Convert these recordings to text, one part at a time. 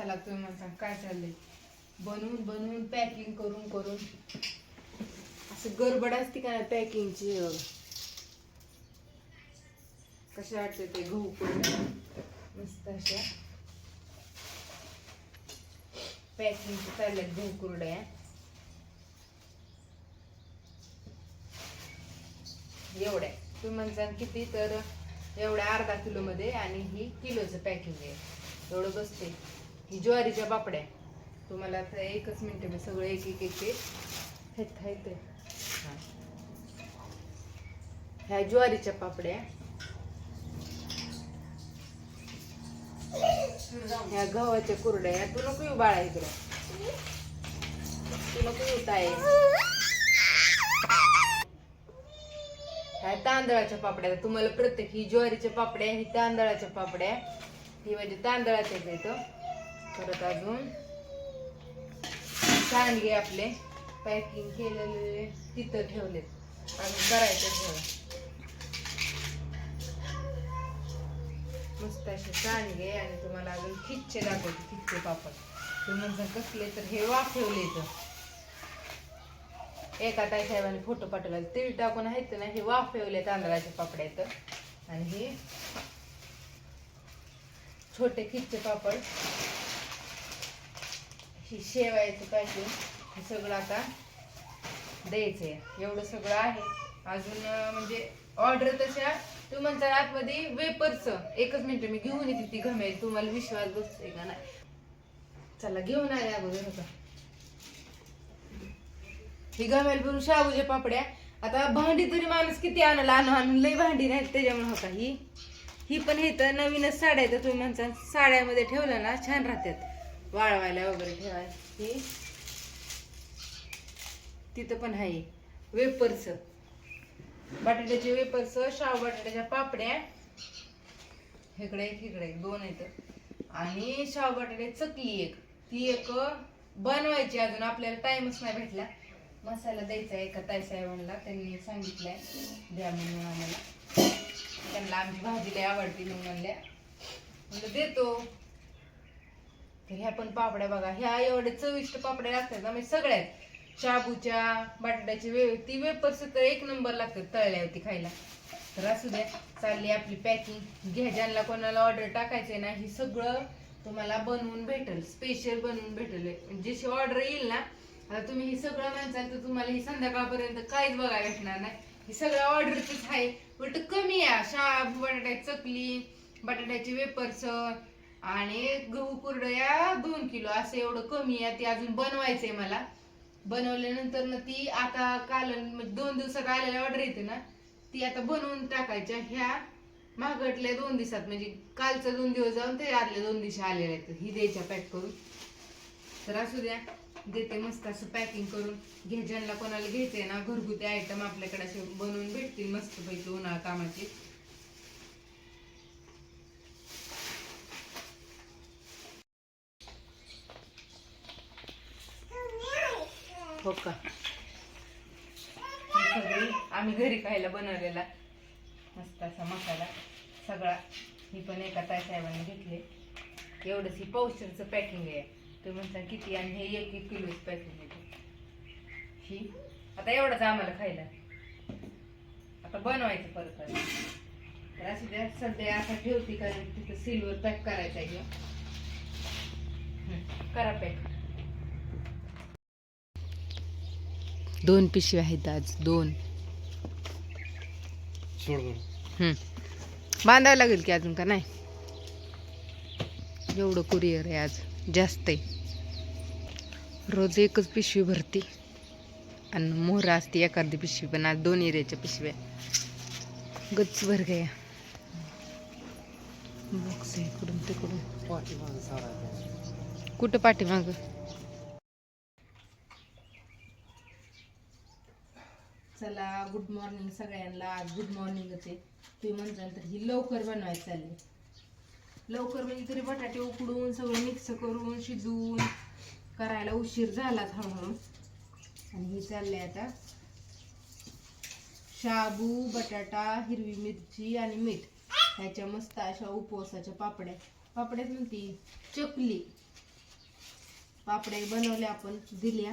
चला तुम्ही म्हणता काय चाललंय? बनवून बनवून पॅकिंग करून करून. असं गडबड असते का पॅकिंगची कशा वाटते ते गहू करून मस्त अशा. पॅकिंग चालल्यात गहू कुरड्या. एवढ्या. तुम्ही म्हणता किती तर एवढ्या अर्धा किलो मध्ये आणि ही किलोचं पॅकिंग आहे. एवढं बसते ही ज्वारीच्या पापड्या. तुम्हाला आता एकच मिनिट मी सगळं एक एक एक एक हा. ह्या ज्वारीच्या पापड्या. ह्या गव्हाच्या कुरड्या. तू नको येऊ बाळा इकडे. तू नको येऊ ताई. ह्या तांदळाच्या पापड्या. तुम्हाला प्रत्येक ही ज्वारीच्या पापड्या ही तांदळाच्या पापड्या. ही म्हणजे तांदळाच्या येतं परत अजून सांडगे आपले पॅकिंग केलेले तिथं ठेवलेत. अजून करायचं ठेवलं मस्त असे सांडगे आणि तुम्हाला अजून खिच्चे दाखवते खिच्चे पापड. तुम्ही म्हणता कसले तर हे वाफेवले तर एका ताई साहेबांनी फोटो पाठवला तीळ टाकून आहेत ना हे वाफेवले तांदळाचे पापड आहेत आणि हे छोटे खिच्चे पापड. ही शेवायचं पॅकिंग. हे सगळं आता द्यायचं आहे एवढं सगळं आहे. अजून म्हणजे ऑर्डर तशा तू म्हणता आतमध्ये वेपरचं एकच मिनिट मी घेऊन येते ती घमेल. तुम्हाला विश्वास बसतोय का नाही? चला घेऊन आले अगोदर होता ही घमेल भरून शाबूच्या पापड्या. आता भांडी तरी माणूस किती आणला आणून आणून लई भांडी नाही त्याच्यामुळे होता ही? ही पण हे तर नवीनच साड्या आहेत. तुम्ही म्हणता साड्यामध्ये ठेवलं ना छान राहतात. वाळवायला वगैरे ठेवायला तिथं पण आहे. वेपर्स बटाट्याचे वेपर्स शाव बटाट्याच्या पापड्या. इकडे एक इकडे एक दोन आहेत. आणि शाव बटाट्याची चकली एक. ती एक बनवायची अजून आपल्याला टाइमच नाही भेटला. मसाला द्यायचा आहे एका ताई साहेबांना त्यांनी सांगितलंय. द्या म्हणून आम्हाला. त्यांना आमची भाजी लय आवडती म्हणून म्हणल्या. म्हणलं देतो. तर ह्या पण पापड्या बघा. ह्या एवढे चविष्ट पापड्या लागतात ना म्हणजे सगळ्यात. शाबूच्या बटाट्याची वे ती वेपर्स तर एक नंबर लागतात तळल्यावरती खायला. तर असू द्या चालली आपली पॅकिंग घ्या ज्यांना कोणाला ऑर्डर टाकायचे ना हे सगळं तुम्हाला बनवून भेटेल. स्पेशल बनवून भेटेल. जशी ऑर्डर येईल ना आता तुम्ही हे सगळं म्हणसाल तर तुम्हाला ही संध्याकाळपर्यंत काहीच बघायला भेटणार नाही. ही सगळं ऑर्डरचीच आहे. उलट कमी आहे. शाबू बटाट्याची चकली बटाट्याचे वेपर्स आणि गहू कुरडया दोन किलो असं एवढं कमी आहे ते अजून बनवायचंय मला. बनवल्यानंतर ना ती आता काल म्हणजे दोन दिवसात आलेल्या ऑर्डर येते ना ती आता बनवून टाकायच्या ह्या मागटल्या दोन दिवसात म्हणजे कालचं दोन दिवस जाऊन ते आदल्या दोन दिवशी आलेल्या आहेत. ही द्यायच्या पॅक करून. तर असू द्या देते मस्त असं पॅकिंग करून. घे ज्यांना कोणाला घ्यायचंय ना घरगुती आयटम आपल्याकडे असे बनवून भेटतील मस्त पैकी उन्हाळा कामाचे. हो का? सगळी आम्ही घरी खायला बनवलेला मस्त असा मसाला सगळा. ही पण एका ताई साहेबांनी घेतले. एवढंच ही पावशरचं पॅकिंग आहे. तुम्ही म्हणता किती आणि हे एक एक किलोच पॅकिंग आहे ही? आता एवढंच आम्हाला खायला. आता बनवायचं परत तर असं द्या सध्या असा ठेवते कारण तिथं सिल्वर पॅक करायचा आहे. करा पॅक दोन पिशव्या आहेत आज दोन. हम्म. बांधावं लागेल की अजून का नाही? एवढं कुरिअर आहे आज जास्त आहे. रोज एकच पिशवी भरती. आणि मोहरा असते एखादी पिशवी पण आज दोन एरियाच्या पिशव्या. गच्च भर गया. बॉक्स आहे इकडून तिकडून. कुठं पाठीमाग? चला गुड मॉर्निंग सगळ्यांना. आज गुड मॉर्निंगच आहे तुम्ही म्हणताल तर ही लवकर बनवायची चालली. लवकर म्हणजे तरी बटाटे उकडून सगळं मिक्स करून शिजवून करायला उशीर झालाच हळूहळू आणि हे चालले आता. शाबू बटाटा हिरवी मिरची आणि मीठ. ह्याच्या मस्त अशा उपवासाच्या पापड्या. पापड्यात म्हणती चकली. पापड्या बनवल्या आपण दिल्या.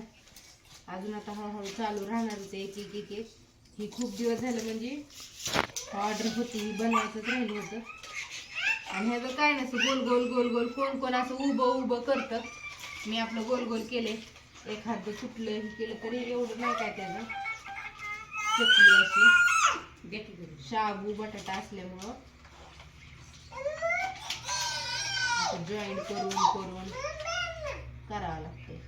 अजून आता हळूहळू चालू राहणारच एक एक एक एक. ही खूप दिवस झालं म्हणजे ऑर्डर होती ही बनवायचंच राहिलं होतं. आणि ह्याचं काय नसतं गोल गोल गोल गोल कोण कोण असं उभं उभं करतं. मी आपलं गोल गोल केले एखादं सुटलं हे केलं तरी एवढं नाही काय त्याचं. चकली अशी. शाबू बटाटा असल्यामुळं. जॉईंट करून करून करावं लागते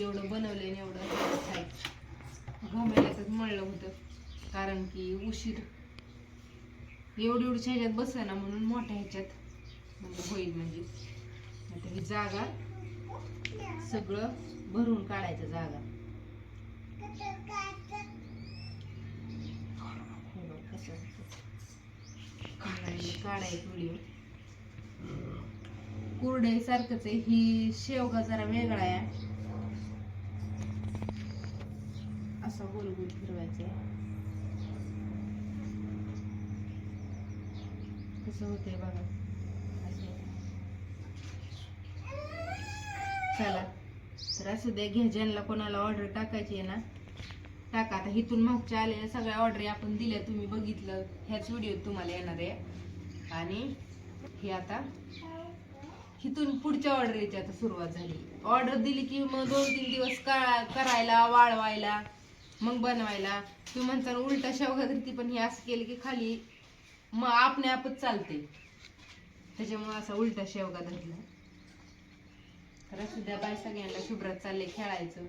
एवढं बनवलं आणि एवढं खायचं मळलं होतं. कारण की उशीर. एवढी एवढीच्या ह्याच्यात बसायना म्हणून मोठ्या ह्याच्यात. म्हणजे होईल म्हणजे. आता ही जागा सगळं भरून काढायचं जागा. हे बघ काढायचं व्हिडिओ कुरडई सारखंच आहे. ही शेवगा जरा वेगळा आहे. असा गोल गोल फिरवायचा. कसं होतंय बघा. चला. तर असू दे घ्या ज्यांना कोणाला ऑर्डर टाकायची आहे ना टाका. आता इथून मागच्या आलेल्या सगळ्या ऑर्डर आपण दिल्या तुम्ही बघितलं. ह्याच व्हिडिओ तुम्हाला येणार आहे. आणि हे आता इथून पुढच्या ऑर्डरीची आता सुरुवात झाली. ऑर्डर दिली की मग दोन तीन दिवस काळा करायला वाळवायला. मग बनवायला. तुम्ही म्हणता उलटा शेवगा धरती पण हे असं केलं की खाली मग आपणे आपच चालते. त्याच्यामुळे असा उलटा शेवगा धरला तर असू द्या बाय सगळ्यांना शुभ्रात चालले खेळायचं.